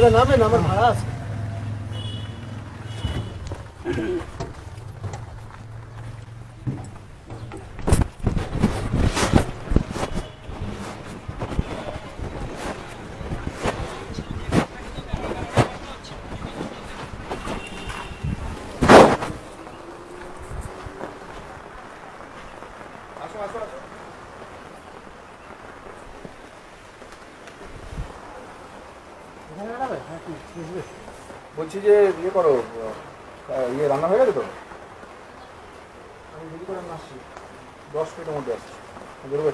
আপনারা নামেন আমার ভাড়া আছে বলছি যে ইয়ে করো ইয়ে রান্না হয়ে গেছে তো? আমি দেরি করে আসছি। দশ মিনিটের মধ্যে আসছি। বেরোবো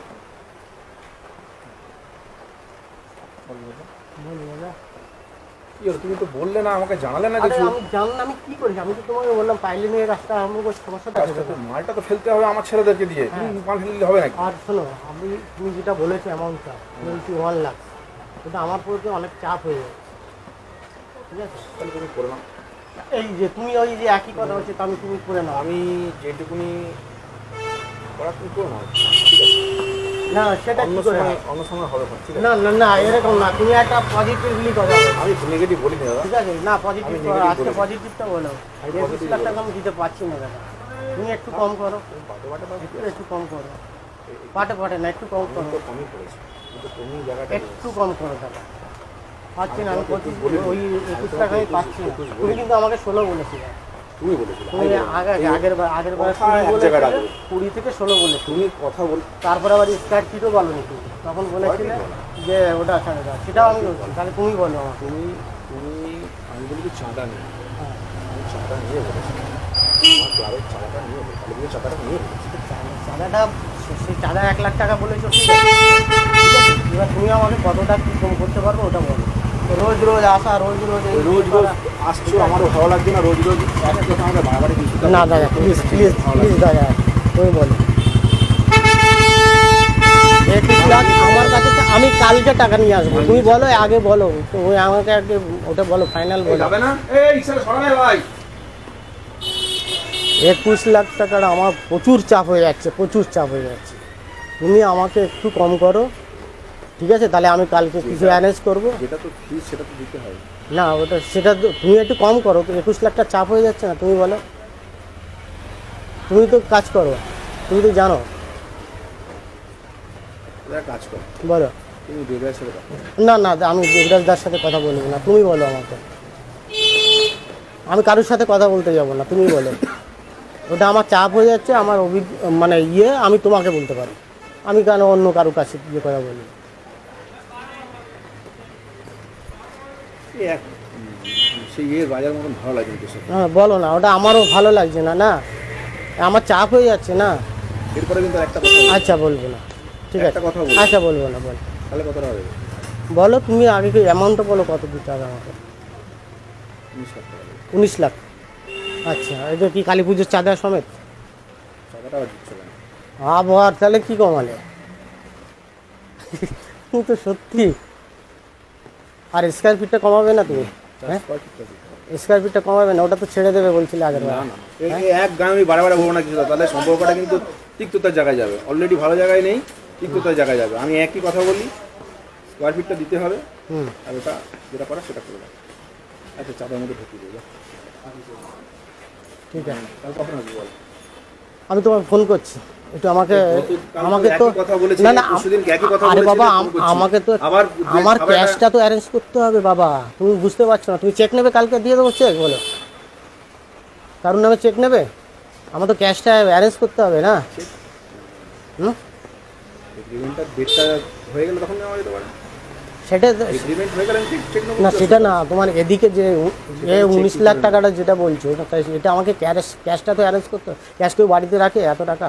তুমি তো বললে না আমাকে জানালে না কিছু? আমি জানলাম আমি কি করেছি আমি তো তোমাকে বললাম পাইলে নিয়ে রাস্তা আমার কোনো সমস্যাটা আছে আচ্ছা, মালটা তো ফেলতে হবে আমার ছেলেদেরকে দিয়ে। তুমি হ্যাঁ। মাল ফেলে দিলে হবে নাকি? আর শোনো আমি তুমি যেটা বলেছ অ্যামাউন্টটা টোয়েন্টি ওয়ান লাখ কিন্তু আমার প্রতি অনেক চাপ হয়ে যাচ্ছে। ঠিক আছে? তাহলে তুমি করে নাও। এই যে তুমি ওই যে একই কথা হচ্ছে তা আমি তুমি করে নাও। আমি যেটুকুনি করা তুমি করে নাও ঠিক আছে? না সেটা অন্য সময় অন্য সময় হবে না, ঠিক আছে? না না না এরকম না। তুমি একটা পজিটিভলি কথা আমি নেগেটিভ বলি না ঠিক আছে? না পজিটিভ আজকে পজিটিভটা বলো। একুশ লাখ টাকা আমি দিতে পারছি না দাদা। তুমি একটু কম করো। একটু কম করো। পাটে পাটে না একটু কম করো। একটু কম করো দাদা। পাচ্ছি না আমি পঁচিশ ওই একুশ টাকা আমি পাচ্ছি না। তুমি কিন্তু আমাকে ষোলো বলেছিলে। তুমি বলেছিলে। তুমি আগে আগের বার আগের বার কুড়ি থেকে ষোলো বলেছিলে। তুমি কথা বল তারপরে আবার বলো নি তুমি। তখন বলেছিলে যে ওটা দাও। সেটাও আমি বলছি তাহলে তুমি বলো তুমি তুমি আমি বলি কি চাঁদা নিয়ে হ্যাঁ। আমি চাঁদা নিয়ে বলেছি। আমার ক্লাবের চাঁদাটা নিয়ে বলেছি তুমি চাঁদাটা নিয়ে বলেছি চাঁদাটা সেই চাঁদা এক লাখ টাকা বলেছ ঠিক আছে? এবার তুমি আমাকে কতটা কি কম করতে পারব ওটা বলো। রোজ রোজ আসা রোজ রোজ রোজ রোজ আসছো আমারও ভালো লাগছে না রোজ রোজ এক কথা আমাকে না দাদা প্লিজ প্লিজ প্লিজ দাদা তুমি বলো। একুশ লাখ আমার কাছে আমি কালকে টাকা নিয়ে আসব। তুমি বলো আগে বলো তুমি আমাকে আগে ওটা বলো ফাইনাল বলো। একুশ লাখ টাকার আমার প্রচুর চাপ হয়ে যাচ্ছে প্রচুর চাপ হয়ে যাচ্ছে। তুমি আমাকে একটু কম করো ঠিক আছে তাহলে আমি কালকে কিছু অ্যারেঞ্জ করব। যেটা তো ফিস সেটা তো দিতে হবে না ওটা সেটা তুমি একটু কম করো একুশ লাখ টাকা চাপ হয়ে যাচ্ছে না তুমি বলো। তুমি তো কাজ করো তুমি তো জানো। কাজ করো। বলো। না না আমি দেবরাজ দার সাথে কথা বলব না তুমি বলো আমাকে। আমি কারোর সাথে কথা বলতে যাব না তুমি বলো। ওটা আমার চাপ হয়ে যাচ্ছে আমার অভিজ্ঞ মানে ইয়ে আমি তোমাকে বলতে পারি। আমি কেন অন্য কারোর কাছে ইয়ে কথা বলি? এক সেই এর বাজার মতন ভালো লাগে হ্যাঁ বলো না ওটা আমারও ভালো লাগছে না না? আমার চাপ হয়ে যাচ্ছে না? এরপরে কিন্তু একটা কথা আচ্ছা বলব না। ঠিক আছে। একটা কথা বলি। আচ্ছা বলব না বলো। তাহলে কতটা হবে? বলো তুমি আগে অ্যামাউন্টটা বলো কত দিতে হবে আমাকে? উনিশ লাখ আচ্ছা এটা কি কালী পুজোর চাঁদা সমেত? আবহাওয়ার তাহলে কি কমালে? তো সত্যি। আর স্কোয়ার ফিটটা কমাবে না তুমি? হ্যাঁ? স্কোয়ার ফিটটা কমাবে না ওটা তো ছেড়ে দেবে বলছিলে আগের না বার। এই এক গান আমি বারে বারে বলব না কিছু তাহলে সম্পর্কটা কিন্তু তিক্ততার জায়গায় যাবে। অলরেডি ভালো জায়গায় নেই তিক্ততার জায়গায় যাবে। আমি একই কথা বলি স্কোয়ার ফিটটা দিতে হবে হুম। আর ওটা যেটা করা সেটা করে আচ্ছা চাঁদার মধ্যে ঢুকিয়ে দেবে ঠিক আছে। তাহলে কখন আসবি বল? আমি তোমাকে ফোন করছি। একটু আমাকে আমাকে তো না না আরে বাবা। আমাকে তো আমার ক্যাশটা তো অ্যারেঞ্জ করতে হবে বাবা। তুমি বুঝতে পারছ না। তুমি চেক নেবে কালকে দিয়ে দেবো চেক বলো। কারণ নামে চেক নেবে? আমার তো ক্যাশটা অ্যারেঞ্জ করতে হবে না। হুম? হয়ে গেলে তখন সেটা না সেটা না তোমার এদিকে যে এ উনিশ লাখ টাকাটা যেটা বলছো তাই- এটা আমাকে ক্যাশ ক্যাশটা তো অ্যারেঞ্জ করতে ক্যাশ কেউ বাড়িতে রাখে? এত টাকা?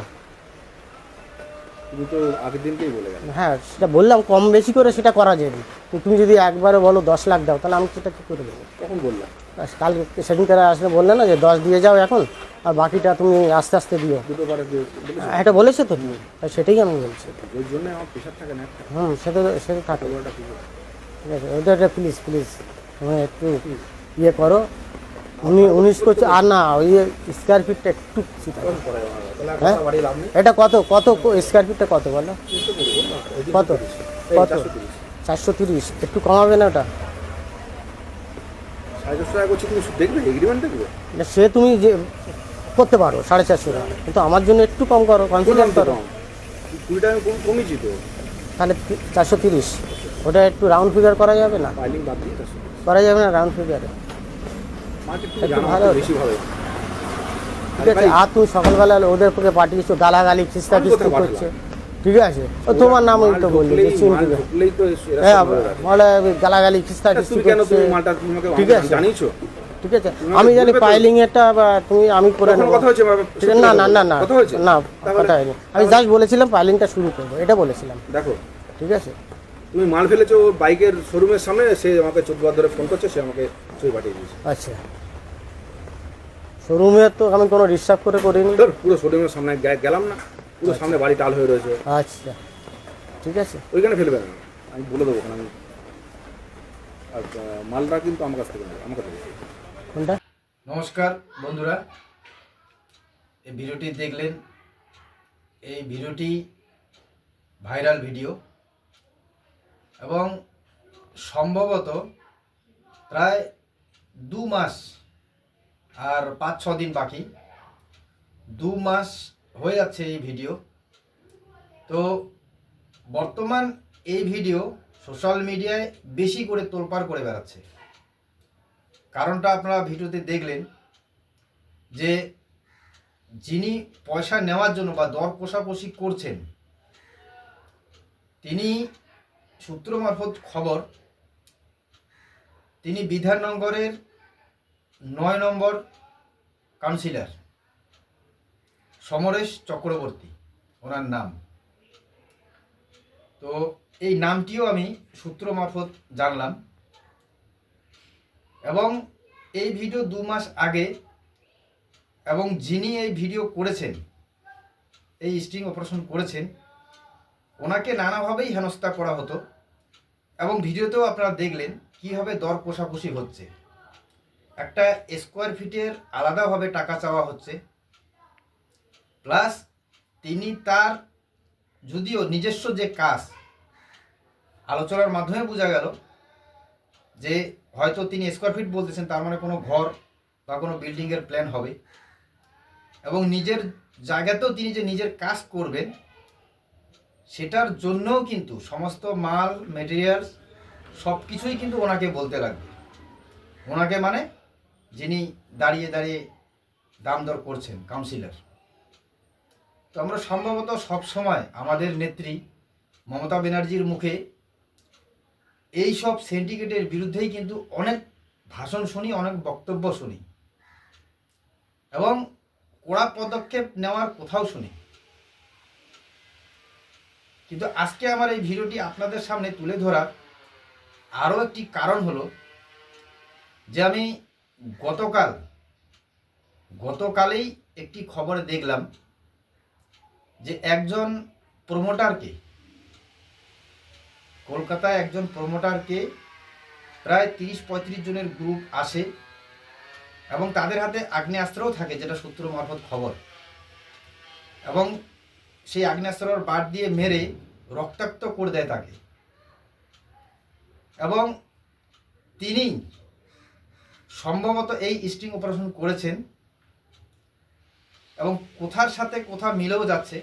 তুমি তো আগের দিনকেই বলে গেলে। হ্যাঁ সেটা বললাম কম বেশি করে সেটা করা যাবে তুমি যদি একবারে বলো দশ লাখ দাও তাহলে আমি সেটা কী করে দেবো? কখন বললাম ব্যাস, কালকে সেদিনকে আসলে বললে না যে দশ দিয়ে যাও এখন আর বাকিটা তুমি আস্তে আস্তে দিও। বলেছ? এটা বলেছ তো। তুমি সেটাই আমি বলছি। ওই জন্য আমার প্রেশার থাকে না হুম সেটা তো- সেটা থাকে। ঠিক আছে। ওটা প্লিজ প্লিজ তুমি একটু ইয়ে করো। উনি উনিশ করছে আর না ওই স্কোয়ার ফিটটা একটু হ্যাঁ? এটা কত কত স্কোয়ার ফিটটা কত বলো? কত? কত? চারশো তিরিশ। একটু কমাবে না ওটা? সে তুমি যে করতে পারো সাড়ে চারশো টাকা। কিন্তু আমার জন্য একটু কম করো কনসিডার করো। কমিয়েছি তো তাহলে চারশো তিরিশ। ওটা একটু রাউন্ড ফিগার করা যাবে না? করা যাবে না রাউন্ড ফিগারে বেশি ভালো। ঠিক আছে আর সকালবেলা ওদের পক্ষে পাঠিয়েছো গালাগালি খিস্তা আমি খিস্তি করছে। ঠিক আছে ও তোমার নাম ওই তো বললি যে চিনতে হবে। ঢুকলেই তো এরা হ্যাঁ বলে গালাগালি খিস্তা করছে। ঠিক আছে। ঠিক আছে আমি জানি পাইলিং এরটা বা তুমি আমি করে নেব? ঠিক আছে, না না না না কথা না কথা হয়নি। আমি জাস্ট বলেছিলাম পাইলিংটা শুরু করব এটা বলেছিলাম। দেখো। ঠিক আছে? তুমি মাল ফেলেছো বাইকের শোরুমের সামনে সে আমাকে চোদ্দ বার ধরে ফোন করছে সে আমাকে ছবি পাঠিয়ে দিয়েছে। আচ্ছা। শোরুমে তো আমি কোনো রিসার্ভ করে করিনি। ধর পুরো শোরুমের সামনে গে- গেলাম না। পুরো সামনে বাড়ি টাল হয়ে রয়েছে। আচ্ছা। ঠিক আছে। ওইখানে ফেলবে না। আমি বলে দেবো ওখানে। আমি আর আহ, মালটা কিন্তু আমার কাছ থেকে নেবে আমার কাছে। কোনটা? নমস্কার বন্ধুরা। এই ভিডিওটি দেখলেন। এই ভিডিওটি ভাইরাল ভিডিও। এবং সম্ভবত প্রায় দু মাস আর পাঁচ, ছ দিন বাকি। দু মাস হয়ে যাচ্ছে এই ভিডিও। তো বর্তমান এই ভিডিও সোশ্যাল মিডিয়ায় বেশি করে তোলপাড় করে বেড়াচ্ছে। কারণটা আপনারা ভিডিওতে দেখলেন যে যিনি পয়সা নেওয়ার জন্য বা দর কষাকষি করছেন, তিনি সূত্র মারফত খবর, তিনি বিধাননগরের নয় নম্বর কাউন্সিলর। সমরেশ চক্রবর্তী, ওনার নাম। তো এই নামটিও আমি সূত্র মারফত জানলাম। এবং এই ভিডিও দু মাস আগে এবং যিনি এই ভিডিও করেছেন, এই স্ট্রিং অপারেশন করেছেন ওনাকে নানাভাবেই হেনস্থা করা হতো এবং ভিডিওতেও আপনারা দেখলেন কীভাবে দর কষাকষি হচ্ছে। একটা স্কোয়ার ফিটের আলাদাভাবে টাকা চাওয়া হচ্ছে। প্লাস তিনি তার যদিও নিজস্ব যে কাজ, আলোচনার মাধ্যমে বোঝা গেল যে হয়তো তিনি স্কোয়ার ফিট বলতেছেন, তার মানে কোনো ঘর বা কোনো বিল্ডিংয়ের প্ল্যান হবে। এবং নিজের জায়গাতেও তিনি যে নিজের কাজ করবেন সেটার জন্যও কিন্তু সমস্ত মাল মেটেরিয়ালস সব কিছুই কিন্তু ওনাকে বলতে লাগবে। ওনাকে মানে যিনি দাঁড়িয়ে দাঁড়িয়ে দাম দর করছেন কাউন্সিলর তো আমরা সম্ভবত সব সময় আমাদের নেত্রী মমতা ব্যানার্জির মুখে এই সব সিন্ডিকেটের বিরুদ্ধেই কিন্তু অনেক ভাষণ শুনি, অনেক বক্তব্য শুনি। এবং কড়া পদক্ষেপ নেওয়ার কোথাও শুনি। কিন্তু আজকে আমার এই ভিডিওটি আপনাদের সামনে তুলে ধরার আরও একটি কারণ হলো যে আমি গতকাল, গতকালেই একটি খবর দেখলাম যে একজন প্রমোটারকে, কলকাতায় একজন প্রমোটারকে প্রায় তিরিশ পঁয়ত্রিশ জনের গ্রুপ আসে এবং তাদের হাতে আগ্নেয়াস্ত্রও থাকে, যেটা সূত্র মারফত খবর। এবং সেই আগ্নেয়াস্ত্রর বাদ দিয়ে মেরে রক্তাক্ত করে দেয় তাকে। এবং তিনি সম্ভবত এই স্টিং অপারেশন করেছেন এবং কোথার সাথে কোথা মিলেও যাচ্ছে।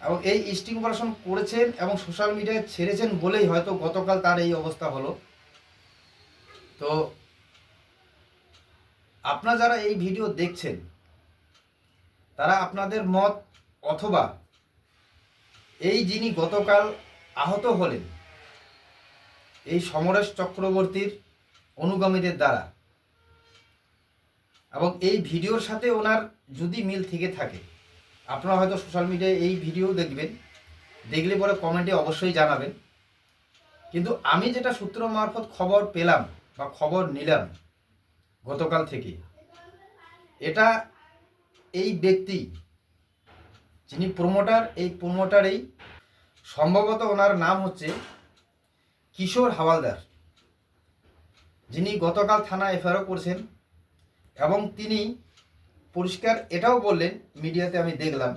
এবং এই স্টিং অপারেশন করেছেন এবং সোশ্যাল মিডিয়ায় ছেড়েছেন বলেই হয়তো গতকাল তার এই অবস্থা হলো। তো আপনারা যারা এই ভিডিও দেখছেন তারা আপনাদের মত অথবা এই যিনি গতকাল আহত হলেন, এই সমরেশ চক্রবর্তীর অনুগামীদের দ্বারা এবং এই ভিডিওর সাথে ওনার যদি মিল থেকে থাকে, আপনারা হয়তো সোশ্যাল মিডিয়ায় এই ভিডিও দেখবেন, দেখলে পরে কমেন্টে অবশ্যই জানাবেন। কিন্তু আমি যেটা সূত্র মারফত খবর পেলাম বা খবর নিলাম গতকাল থেকে, এটা এই ব্যক্তি, যিনি প্রমোটার এই প্রমোটারেই সম্ভবত ওনার নাম হচ্ছে কিশোর হাওয়ালদার। যিনি গতকাল থানা এফআইআরও করেছেন এবং তিনি পরিষ্কার এটাও বললেন, মিডিয়াতে আমি দেখলাম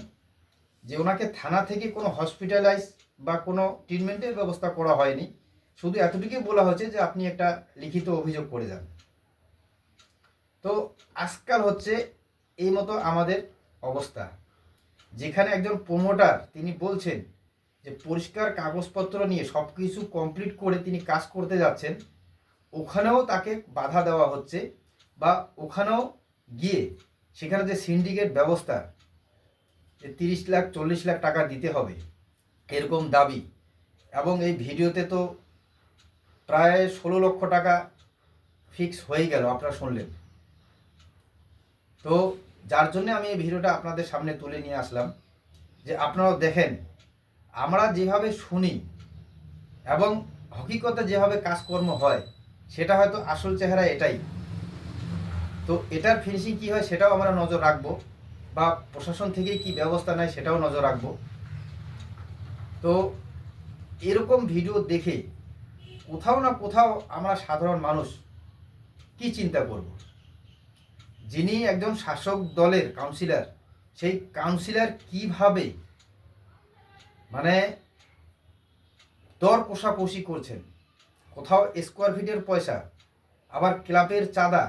যে ওনাকে থানা থেকে কোনো হসপিটালাইজ বা কোনো ট্রিটমেন্টের ব্যবস্থা করা হয়নি। শুধু এতটুকুই বলা হয়েছে যে আপনি একটা লিখিত অভিযোগ করে যান। তো আজকাল হচ্ছে এই মতো আমাদের অবস্থা। যেখানে একজন প্রমোটার তিনি বলছেন যে, পরিষ্কার কাগজপত্র নিয়ে সব কিছু কমপ্লিট করে তিনি কাজ করতে যাচ্ছেন, ওখানেও তাকে বাধা দেওয়া হচ্ছে বা ওখানেও গিয়ে সেখানে যে সিন্ডিকেট ব্যবস্থা, যে তিরিশ লাখ, চল্লিশ লাখ টাকা দিতে হবে, এরকম দাবি। এবং এই ভিডিওতে তো প্রায় ষোলো লক্ষ টাকা ফিক্স হয়ে গেল, আপনারা শুনলেন। তো যার জন্য আমি এই ভিডিওটা আপনাদের সামনে তুলে নিয়ে আসলাম যে আপনারাও দেখেন, আমরা যেভাবে শুনি এবং হকিকতে যেভাবে কাজকর্ম হয়, সেটা হয়তো আসল চেহারা এটাই। তো এটার ফিনিশিং কী হয় সেটাও আমরা নজর রাখব বা প্রশাসন থেকে কি ব্যবস্থা নেয় সেটাও নজর রাখব। তো এরকম ভিডিও দেখে কোথাও না কোথাও আমরা সাধারণ মানুষ কি চিন্তা করব? যিনি একজন শাসক দলের কাউন্সিলর সেই কাউন্সিলর কীভাবে মানে দর কষাকষি করছেন? কোথাও স্কোয়ার ফিটের পয়সা, আবার ক্লাবের চাঁদা,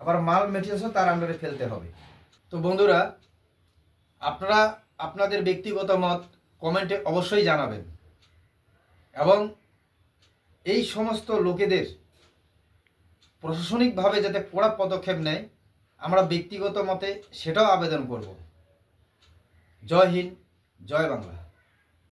আবার মাল মেটেরিয়ালসও তার আন্ডারে ফেলতে হবে। তো বন্ধুরা, আপনারা আপনাদের ব্যক্তিগত মত কমেন্টে অবশ্যই জানাবেন। এবং এই সমস্ত লোকেদের প্রশাসনিকভাবে যাতে কড়া পদক্ষেপ নেয় আমরা ব্যক্তিগত মতে সেটাও আবেদন করব। জয় হিন্দ জয় বাংলা।